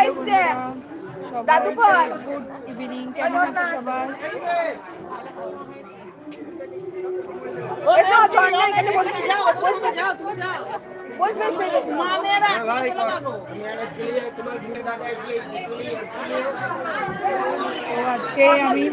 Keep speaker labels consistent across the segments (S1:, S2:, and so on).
S1: এসছে দাদু কই
S2: গুড ইভিনিং কেমন আছো সবাই?
S1: এসো ঝর্ণা এখানে বসবে বসবে বসবে
S2: তো আজকে আমি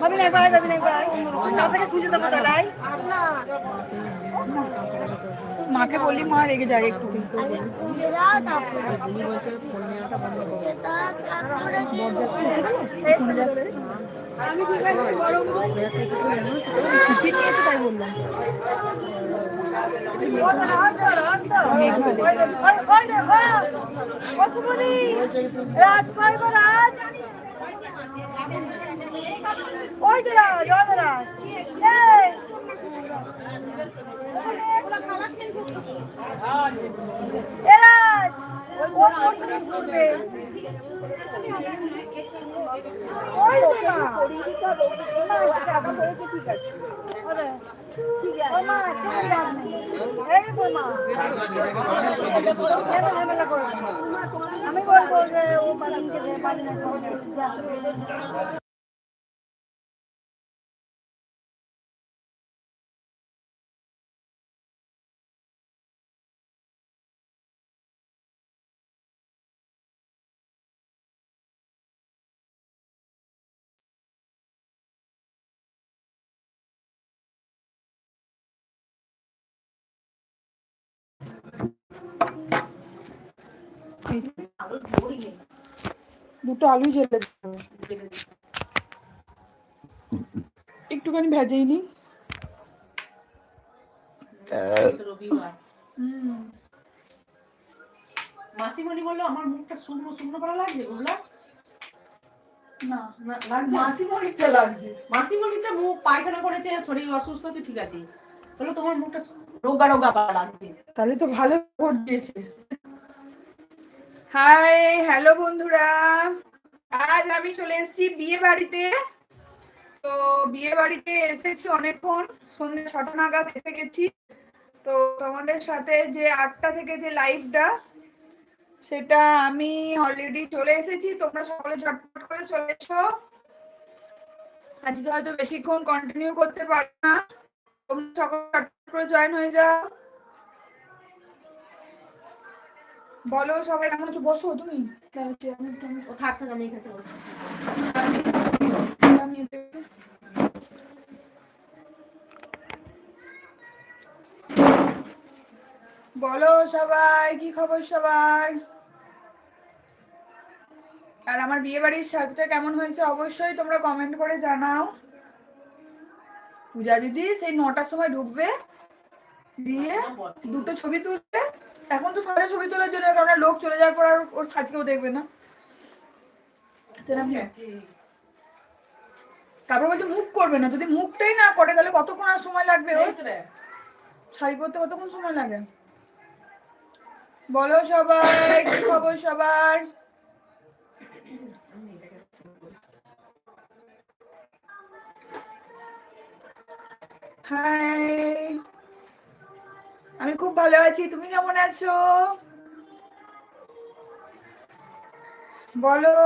S1: ভাবি না দাদাকে খুঁজে দেবো তাহলে।
S2: মাকে বলি, মা রেগে যায় একটু, কিন্তু।
S1: রাজ কয় রাজ ওই তো রাজ ওই তো রাজ এই! এ রাজ ও কোন করবে ওই তো না না চাপা পড়েছে ঠিক আছে আমি বলব যে ও পালিনকে
S2: দুটো আলু জেলে একটুখানি ভেজেই নি
S3: মাসিমণি বলল আমার মুখটা শুকনো শুকনো করা লাগছে? বুঝলা
S2: না
S3: লাগছে
S2: মাসিমণিকটা লাগছে।
S3: মাসিমণিটা মুখ পায়খানা করেছে শরীর অসুস্থ আছে ঠিক আছে। বলল তোমার মুখটা রোগা রোগা লাগছে।
S2: তাহলে তো ভালো ভোট দিয়েছে। হাই হ্যালো বন্ধুরা। আজ আমি চলে এসেছি বিয়ে বাড়িতে। তো বিয়ে বাড়িতে এসেছি অনেকক্ষণ, সন্ধ্যে ছটা নাগাদ এসে গেছি। তো তোমাদের সাথে যে আটটা থেকে যে লাইভটা সেটা আমি অলরেডি চলে এসেছি। তোমরা সকলে ঝটপট করে চলে এসো। আজকে হয়তো বেশিক্ষণ কন্টিনিউ করতে পারব না। তোমরা সকলে ঝটপট করে জয়েন হয়ে যাও। বলো সবাই কেমন আছো? বসো তুমি। আমি একটু-
S3: থাক থাক আমি এখানে বসে।
S2: বলো সবাই কি খবর সবার? আর আমার বিয়ে বাড়ির সাজটা কেমন হয়েছে অবশ্যই তোমরা কমেন্ট করে জানাও। পূজা দিদি সেই নটার সময় ঢুকবে। দিয়ে দুটো ছবি তুলবে। এখন তো সাজা ছবি তোলার জন্য কারণ লোক চলে যাওয়ার পর আর ওর সাজকেও দেখবে না। তারপর বলছে মুখ করবে না যদি মুখটাই না করে তাহলে কতক্ষণ আর সময় লাগবে শাড়ি পরতে কতক্ষণ সময় লাগে? বলো সবাই কি খবর সবার? হাই। আমি খুব ভালো আছি, তুমি কেমন আছো? বলো।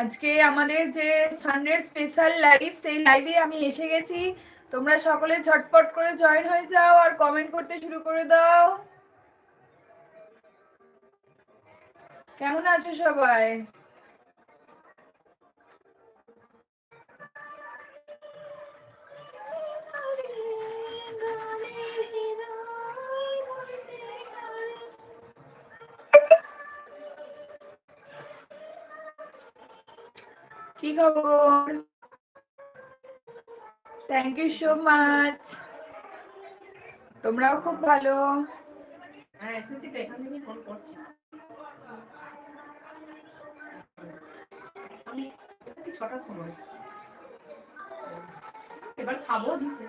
S2: আজকে আমাদের যে সানডে স্পেশাল লাইভ সেই লাইভে আমি এসে গেছি। তোমরা সকলে ঝটপট করে জয়েন হয়ে যাও আর কমেন্ট করতে শুরু করে দাও। কেমন আছো সবাই? খবর। থ্যাংক ইউ সো মাচ তোমরাও খুব ভালো।
S3: হ্যাঁ ছটার সময়। এবার খাব দিতে।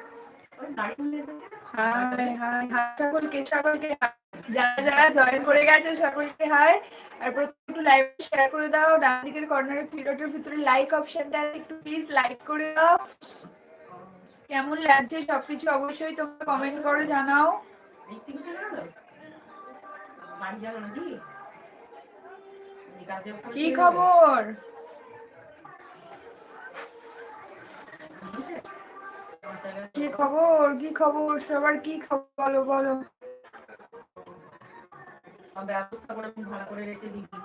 S2: সকলকে সকলকে। যারা যারা জয়েন করে গেছে সকলকে হাই আর প্রত্যেক একটু লাইভ শেয়ার করে দাও। ডান দিকের কর্নারে থ্রি ভিতরে লাইক অপশনটা একটু প্লিজ লাইক করে দাও। কেমন লাগছে সবকিছু অবশ্যই তোমরা কমেন্ট করে জানাও। কি খবর? কি খবর? কি খবর? সবার কি খবর? বলো বলো।
S3: ব্যবস্থা করে ভালো করে রেখে দিবি।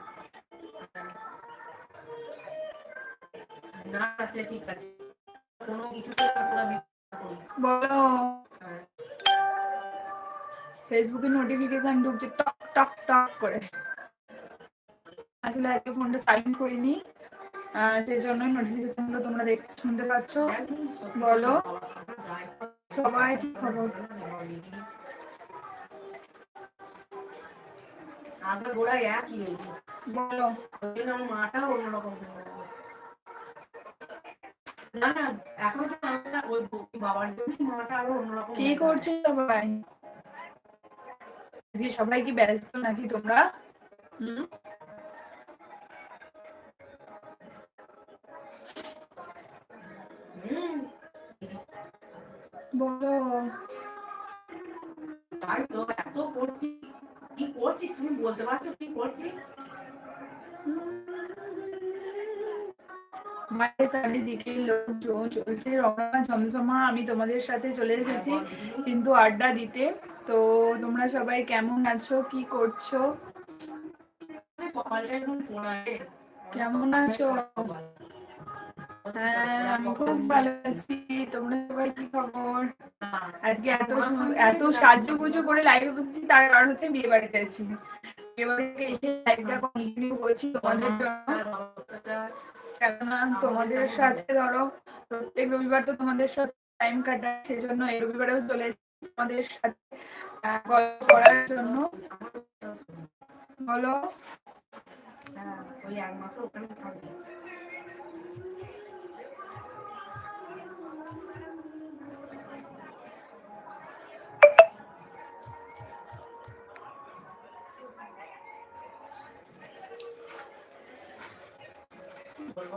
S3: না সে ঠিক আছে। কোনো
S2: বলো। ফেসবুকে নোটিফিকেশন ঢুকছে, টক টক টক করে। আসলে আজকে ফোনটা সাইন করিনি। সেই জন্য নোটিফিকেশনগুলো তোমরা দেখ, শুনতে পাচ্ছ। বলো। সবাই কি খবর?
S3: আগে গোড়ায় একই
S2: বলো
S3: ওই জন্য আমার মাটা অন্যরকম না না এখন তো আমরা ওই বাবার জন্য মাটা আরও অন্যরকম
S2: কি করছ সবাই সবাই কি ব্যস্ত নাকি তোমরা হুম? বলো
S3: তাই তো এত করছিস কি করছিস? তুমি বলতে পারছ কি করছিস?
S2: মায়ের চারিদিকে লোকজন চলছে রমনা ঝমঝমা আমি তোমাদের সাথে চলে এসেছি কিন্তু আড্ডা দিতে। তো তোমরা সবাই কেমন আছো? কি করছ। কেমন আছো? হ্যাঁ আমি খুব ভালো আছি। তোমরা সবাই কি খবর? আজকে এত এত করে লাইভে বসেছি, তার কারণ হচ্ছে বিয়ে বাড়িতে আছি। বিয়ে বাড়িতে তোমাদের কেননা তোমাদের সাথে ধরো, প্রত্যেক রবিবার তো তোমাদের সাথে টাইম কাটায় সেই জন্য এই রবিবারেও চলে তোমাদের সাথে গল্প করার জন্য। বলো।
S3: ওই একমাত্র ওখানে থাকবে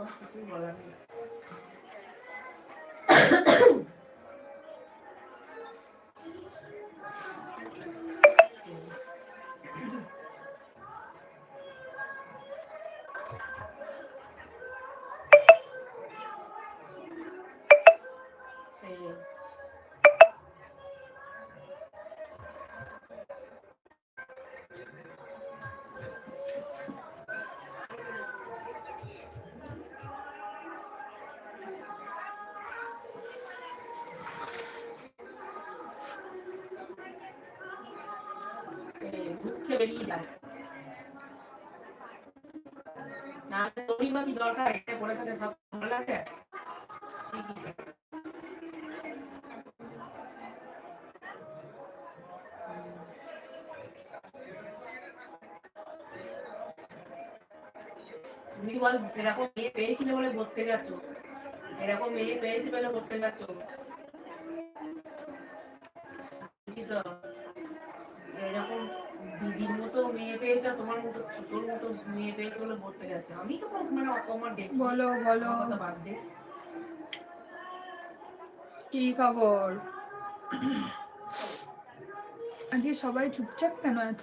S3: Itu 那个 বেরিয়ে তুমি বল, এরকম মেয়ে পেয়েছিলে বলে ঘুরতে যাচ্ছ? এরকম মেয়ে পেয়েছি বলে ঘুরতে গেছো মেয়ে বলে ঘুরতে গেছে। আমি তো মানে
S2: বলো বলো।
S3: বাদ দে।
S2: কি খবর? আজকে সবাই চুপচাপ কেন এত?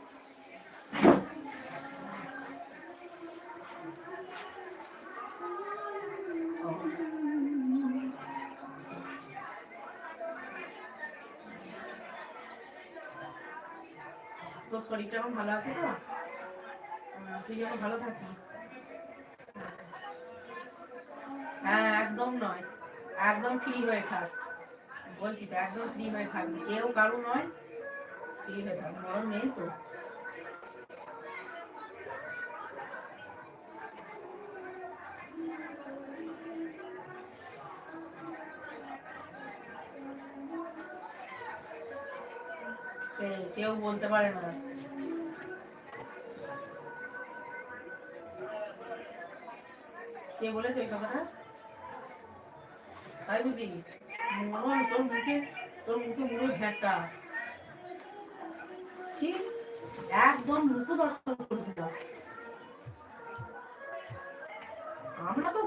S3: তোর শরীরটা এখন ভালো আছে তো? তুই যেন ভালো থাকিস। হ্যাঁ একদম নয়। একদম ফ্রি হয়ে থাক। বলছি তো, একদম ফ্রি হয়ে থাকবি। কেউ কারু নয় ফ্রি হয়ে থাক। বড় নেই তো। কেউ বলতে পারে না। কে বলেছে ওই কথাটা? তাই বুঝি? মরণ তোর মুখে তোর মুখে মুড়ো ঝ্যাঁটা একদম মুখ দর্শন করে দিলাম আমরা তো